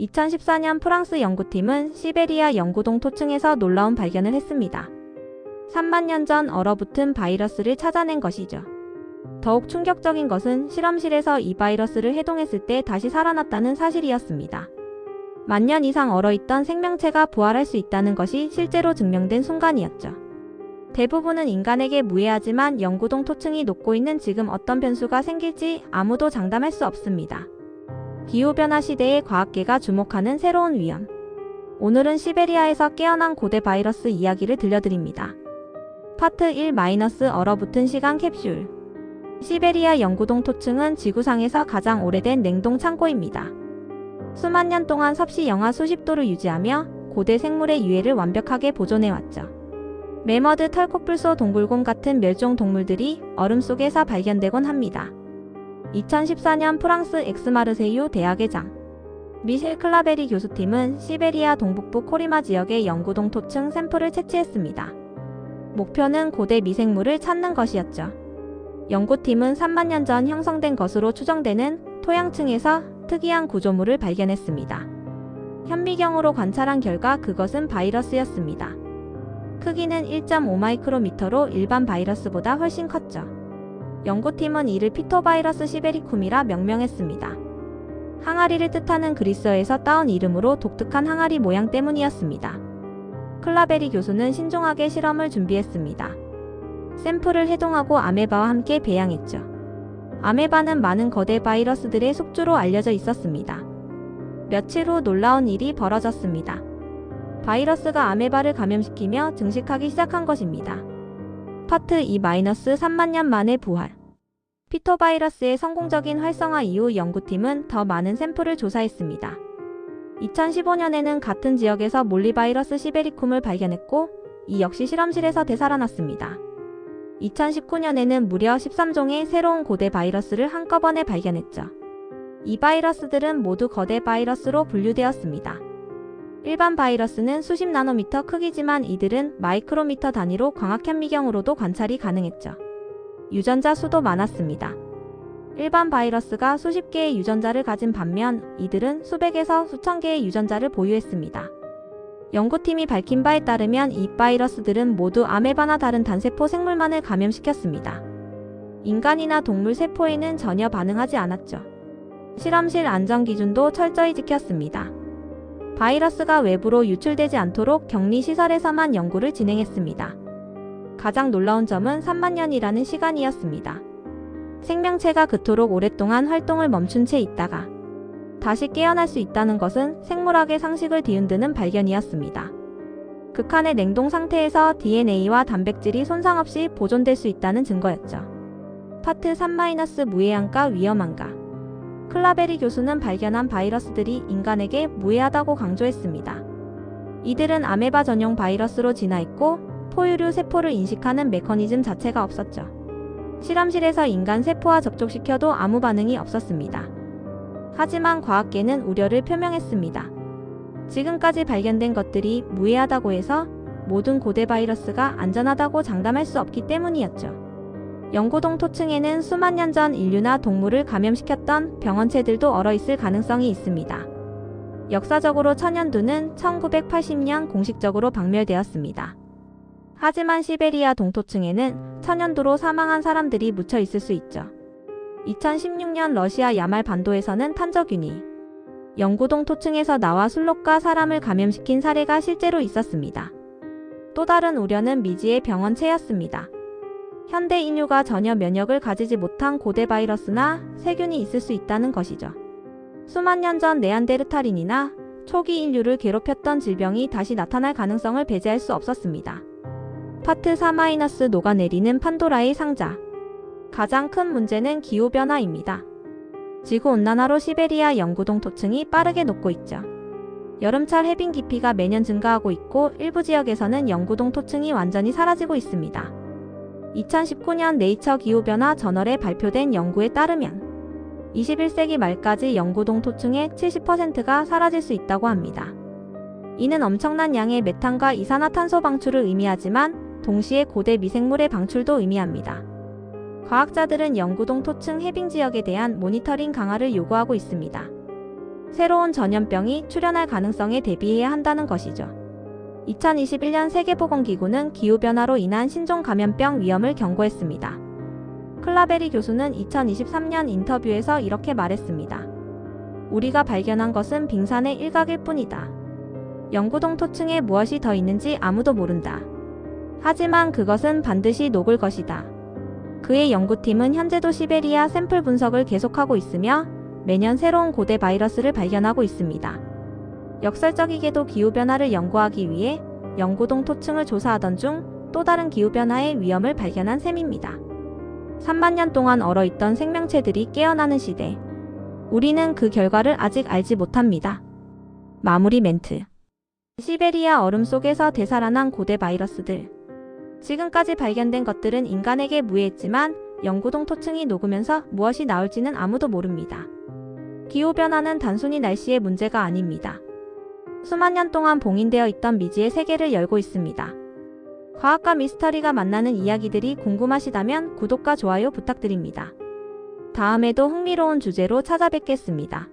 2014년 프랑스 연구팀은 시베리아 영구동 토층에서 놀라운 발견을 했습니다. 3만 년 전 얼어붙은 바이러스를 찾아낸 것이죠. 더욱 충격적인 것은 실험실에서 이 바이러스를 해동했을 때 다시 살아났다는 사실이었습니다. 만년 이상 얼어있던 생명체가 부활할 수 있다는 것이 실제로 증명된 순간이었죠. 대부분은 인간에게 무해하지만 영구동 토층이 녹고 있는 지금 어떤 변수가 생길지 아무도 장담할 수 없습니다. 기후변화 시대의 과학계가 주목하는 새로운 위험. 오늘은 시베리아에서 깨어난 고대 바이러스 이야기를 들려드립니다. 파트 1 마이너스 얼어붙은 시간 캡슐. 시베리아 영구동 토층은 지구상에서 가장 오래된 냉동 창고입니다. 수만 년 동안 섭씨 영하 수십 도를 유지하며 고대 생물의 유해를 완벽하게 보존해왔죠. 매머드 털코뿔소 동굴곰 같은 멸종 동물들이 얼음 속에서 발견되곤 합니다. 2014년 프랑스 엑스마르세유 대학의 장 미셸 클라베리 교수팀은 시베리아 동북부 코리마 지역의 영구동 토층 샘플을 채취했습니다. 목표는 고대 미생물을 찾는 것이었죠. 연구팀은 3만 년 전 형성된 것으로 추정되는 토양층에서 특이한 구조물을 발견했습니다. 현미경으로 관찰한 결과 그것은 바이러스였습니다. 크기는 1.5마이크로미터로 일반 바이러스보다 훨씬 컸죠. 연구팀은 이를 피토바이러스 시베리쿰이라 명명했습니다. 항아리를 뜻하는 그리스어에서 따온 이름으로 독특한 항아리 모양 때문이었습니다. 클라베리 교수는 신중하게 실험을 준비했습니다. 샘플을 해동하고 아메바와 함께 배양했죠. 아메바는 많은 거대 바이러스들의 숙주로 알려져 있었습니다. 며칠 후 놀라운 일이 벌어졌습니다. 바이러스가 아메바를 감염시키며 증식하기 시작한 것입니다. 파트 2-3만 년 만의 부활. 피토바이러스의 성공적인 활성화 이후 연구팀은 더 많은 샘플을 조사했습니다. 2015년에는 같은 지역에서 몰리바이러스 시베리쿰을 발견했고 이 역시 실험실에서 되살아났습니다. 2019년에는 무려 13종의 새로운 고대 바이러스를 한꺼번에 발견했죠. 이 바이러스들은 모두 거대 바이러스로 분류되었습니다. 일반 바이러스는 수십 나노미터 크기지만 이들은 마이크로미터 단위로 광학 현미경으로도 관찰이 가능했죠. 유전자 수도 많았습니다. 일반 바이러스가 수십 개의 유전자를 가진 반면 이들은 수백에서 수천 개의 유전자를 보유했습니다. 연구팀이 밝힌 바에 따르면 이 바이러스들은 모두 아메바나 다른 단세포 생물만을 감염시켰습니다. 인간이나 동물 세포에는 전혀 반응하지 않았죠. 실험실 안전 기준도 철저히 지켰습니다. 바이러스가 외부로 유출되지 않도록 격리 시설에서만 연구를 진행했습니다. 가장 놀라운 점은 3만 년이라는 시간이었습니다. 생명체가 그토록 오랫동안 활동을 멈춘 채 있다가 다시 깨어날 수 있다는 것은 생물학의 상식을 뒤흔드는 발견이었습니다. 극한의 냉동 상태에서 DNA와 단백질이 손상 없이 보존될 수 있다는 증거였죠. 파트 3- 무해한가 위험한가 클라베리 교수는 발견한 바이러스들이 인간에게 무해하다고 강조했습니다. 이들은 아메바 전용 바이러스로 진화했고 포유류 세포를 인식하는 메커니즘 자체가 없었죠. 실험실에서 인간 세포와 접촉시켜도 아무 반응이 없었습니다. 하지만 과학계는 우려를 표명했습니다. 지금까지 발견된 것들이 무해하다고 해서 모든 고대 바이러스가 안전하다고 장담할 수 없기 때문이었죠. 영구동 토층에는 수만 년 전 인류나 동물을 감염시켰던 병원체들도 얼어있을 가능성이 있습니다. 역사적으로 천연두는 1980년 공식적으로 박멸되었습니다. 하지만 시베리아 동토층에는 천연두로 사망한 사람들이 묻혀 있을 수 있죠. 2016년 러시아 야말 반도에서는 탄저균이 영구동 토층에서 나와 술록과 사람을 감염시킨 사례가 실제로 있었습니다. 또 다른 우려는 미지의 병원체였습니다. 현대 인류가 전혀 면역을 가지지 못한 고대 바이러스나 세균이 있을 수 있다는 것이죠. 수만 년 전 네안데르탈인이나 초기 인류를 괴롭혔던 질병이 다시 나타날 가능성을 배제할 수 없었습니다. 파트 4- 녹아내리는 판도라의 상자. 가장 큰 문제는 기후변화입니다. 지구온난화로 시베리아 영구동 토층이 빠르게 녹고 있죠. 여름철 해빙 깊이가 매년 증가하고 있고 일부 지역에서는 영구동 토층이 완전히 사라지고 있습니다. 2019년 네이처 기후변화 저널에 발표된 연구에 따르면 21세기 말까지 영구동 토층의 70%가 사라질 수 있다고 합니다. 이는 엄청난 양의 메탄과 이산화탄소 방출을 의미하지만 동시에 고대 미생물의 방출도 의미합니다. 과학자들은 영구동 토층 해빙 지역에 대한 모니터링 강화를 요구하고 있습니다. 새로운 전염병이 출현할 가능성에 대비해야 한다는 것이죠. 2021년 세계보건기구는 기후변화로 인한 신종 감염병 위험을 경고했습니다. 클라베리 교수는 2023년 인터뷰에서 이렇게 말했습니다. 우리가 발견한 것은 빙산의 일각일 뿐이다. 영구 동 토층에 무엇이 더 있는지 아무도 모른다. 하지만 그것은 반드시 녹을 것이다. 그의 연구팀은 현재도 시베리아 샘플 분석을 계속하고 있으며 매년 새로운 고대 바이러스를 발견하고 있습니다. 역설적이게도 기후변화를 연구하기 위해 영구동 토층을 조사하던 중 또 다른 기후변화의 위험을 발견한 셈입니다. 3만 년 동안 얼어있던 생명체들이 깨어나는 시대. 우리는 그 결과를 아직 알지 못합니다. 마무리 멘트. 시베리아 얼음 속에서 되살아난 고대 바이러스들. 지금까지 발견된 것들은 인간에게 무해했지만 영구동 토층이 녹으면서 무엇이 나올지는 아무도 모릅니다. 기후변화는 단순히 날씨의 문제가 아닙니다. 수만 년 동안 봉인되어 있던 미지의 세계를 열고 있습니다. 과학과 미스터리가 만나는 이야기들이 궁금하시다면 구독과 좋아요 부탁드립니다. 다음에도 흥미로운 주제로 찾아뵙겠습니다.